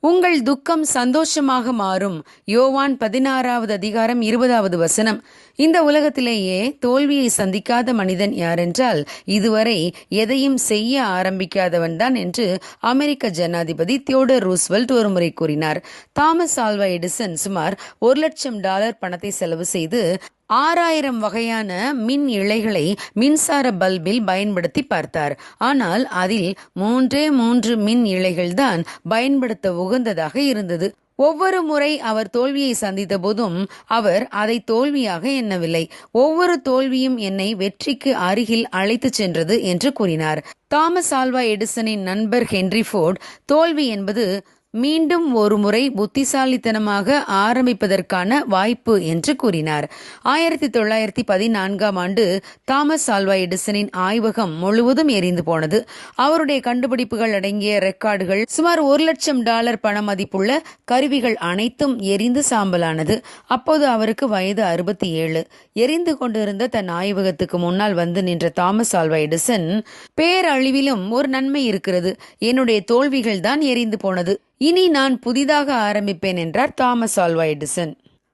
உங்கள் துக்கம் சந்தோஷமாக மாறும். யோவான் பதினாறாவது அதிகாரம் இருபதாவது வசனம். இந்த உலகத்திலேயே தோல்வியை சந்திக்காத மனிதன் யாரென்றால் இதுவரை எதையும் செய்ய ஆரம்பிக்காதவன் தான் என்று அமெரிக்க ஜனாதிபதி தியோடர் ரூஸ்வெல்ட் ஒருமுறை கூறினார். தாமஸ் ஆல்வா எடிசன் சுமார் ஒரு லட்சம் டாலர் பணத்தை செலவு செய்து ஆறாயிரம் வகையான மின் இழைகளை மின்சார பல்பில் பயன்படுத்தி பார்த்தார். ஆனால் அதில் மூன்றே மூன்று மின் இழைகள்தான் பயன்படுத்த உகந்ததாக இருந்தது. ஒவ்வொரு முறை அவர் தோல்வியை சந்தித்த போதும் அவர் அதை தோல்வியாக எண்ணவில்லை. ஒவ்வொரு தோல்வியும் என்னை வெற்றிக்கு அருகில் அழைத்துச் சென்றது என்று கூறினார். தாமஸ் ஆல்வா எடிசனின் நண்பர் ஹென்ரி ஃபோர்ட் தோல்வி என்பது மீண்டும் ஒரு முறை புத்திசாலித்தனமாக ஆரம்பிப்பதற்கான வாய்ப்பு என்று கூறினார். ஆயிரத்தி தொள்ளாயிரத்தி பதினான்காம் ஆண்டு தாமஸ் ஆல்வா எடிசனின் ஆய்வகம் முழுவதும் எரிந்து போனது. அவருடைய கண்டுபிடிப்புகள் அடங்கிய ரெக்கார்டுகள் சுமார் ஒரு லட்சம் டாலர் பண மதிப்புள்ள கருவிகள் அனைத்தும் எரிந்து சாம்பலானது. அப்போது அவருக்கு வயது அறுபத்தி ஏழு எரிந்து கொண்டிருந்த தன் ஆய்வகத்துக்கு முன்னால் வந்து நின்ற தாமஸ் ஆல்வா எடிசன் பேரழிவிலும் ஒரு நன்மை இருக்கிறது. என்னுடைய தோல்விகள் தான் எரிந்து போனது. இனி நான் புதிதாக ஆரம்பிப்பேன் என்றார் தாமஸ் ஆல்வா எடிசன்.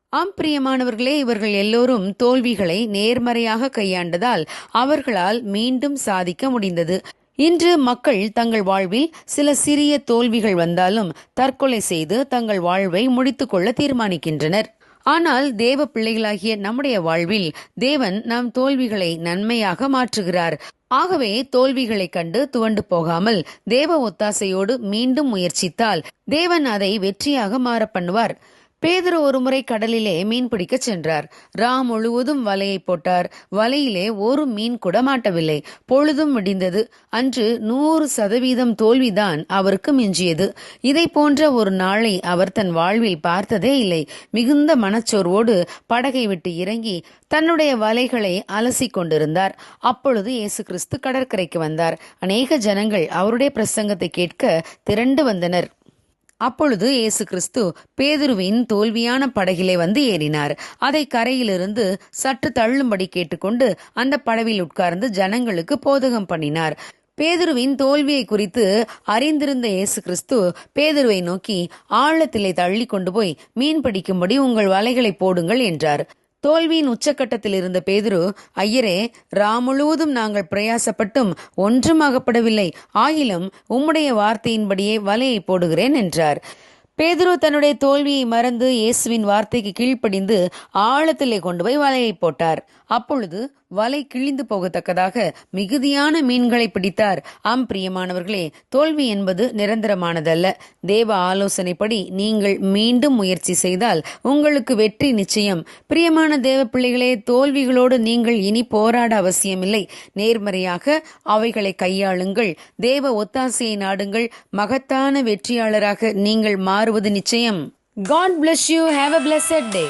ஆம் பிரியமானவர்களே இவர்கள் எல்லோரும் தோல்விகளை நேர்மறையாக கையாண்டதால் அவர்களால் மீண்டும் சாதிக்க முடிந்தது. இன்று மக்கள் தங்கள் வாழ்வில் சில சிறிய தோல்விகள் வந்தாலும் தற்கொலை செய்து தங்கள் வாழ்வை முடித்துக்கொள்ள தீர்மானிக்கின்றனர். ஆனால் தேவ பிள்ளைகளாகிய நம்முடைய வாழ்வில் தேவன் நம் தோல்விகளை நன்மையாக மாற்றுகிறார். ஆகவே தோல்விகளைக் கண்டு துவண்டு போகாமல் தேவ ஒத்தாசையோடு மீண்டும் முயற்சித்தால் தேவன் அதை வெற்றியாக மாற பண்ணுவார். பேதுரு ஒருமுறை கடலிலே மீன் பிடிக்கச் சென்றார். ரா முழுவதும் வலையை போட்டார். வலையிலே ஒரு மீன் கூட மாட்டவில்லை. பொழுதும் விடிந்தது. அன்று நூறு சதவீதம் தோல்விதான் அவருக்கு மிஞ்சியது. இதை போன்ற ஒரு நாளை அவர் தன் வாழ்வில் பார்த்ததே இல்லை. மிகுந்த மனச்சோர்வோடு படகை விட்டு இறங்கி தன்னுடைய வலைகளை அலசி கொண்டிருந்தார். அப்பொழுது இயேசு கிறிஸ்து கடற்கரைக்கு வந்தார். அநேக ஜனங்கள் அவருடைய பிரசங்கத்தை கேட்க திரண்டு வந்தனர். அப்பொழுது இயேசு கிறிஸ்து பேதுருவின் தோல்வியான படகிலே வந்து ஏறினார். அதை கரையிலிருந்து சற்று தள்ளும்படி கேட்டுக்கொண்டு அந்த படவில் உட்கார்ந்து ஜனங்களுக்கு போதகம் பண்ணினார். பேதுருவின் தோல்வியை குறித்து அறிந்திருந்த இயேசு கிறிஸ்து பேதுருவை நோக்கி ஆழத்திலே தள்ளி கொண்டு போய் மீன் பிடிக்கும்படி உங்கள் வலைகளை போடுங்கள் என்றார். தோல்வியின் உச்சக்கட்டத்தில் இருந்த பேதுரு ஐயரே ராம் முழுவதும் நாங்கள் பிரயாசப்பட்டும் ஒன்றும் ஆகப்படவில்லை ஆகிலும் உம்முடைய வார்த்தையின்படியே வலையை போடுகிறேன் என்றார். பேதுரு தன்னுடைய தோல்வியை மறந்து இயேசுவின் வார்த்தைக்கு கீழ்ப்படிந்து ஆழத்திலே கொண்டு போய் வலையை போட்டார். அப்பொழுது வலை கிழிந்து போகத்தக்கதாக மிகுதியான மீன்களை பிடித்தார். ஆம் பிரியமானவர்களே தோல்வி என்பது நிரந்தரமானதல்ல. தேவ ஆலோசனைப்படி நீங்கள் மீண்டும் முயற்சி செய்தால் உங்களுக்கு வெற்றி நிச்சயம். பிரியமான தேவ பிள்ளைகளே தோல்விகளோடு நீங்கள் இனி போராட அவசியமில்லை. நேர்மறையாக அவைகளை கையாளுங்கள். தேவ ஒத்தாசையை நாடுங்கள். மகத்தான வெற்றியாளராக நீங்கள் மாறுவது நிச்சயம். God bless you have a blessed day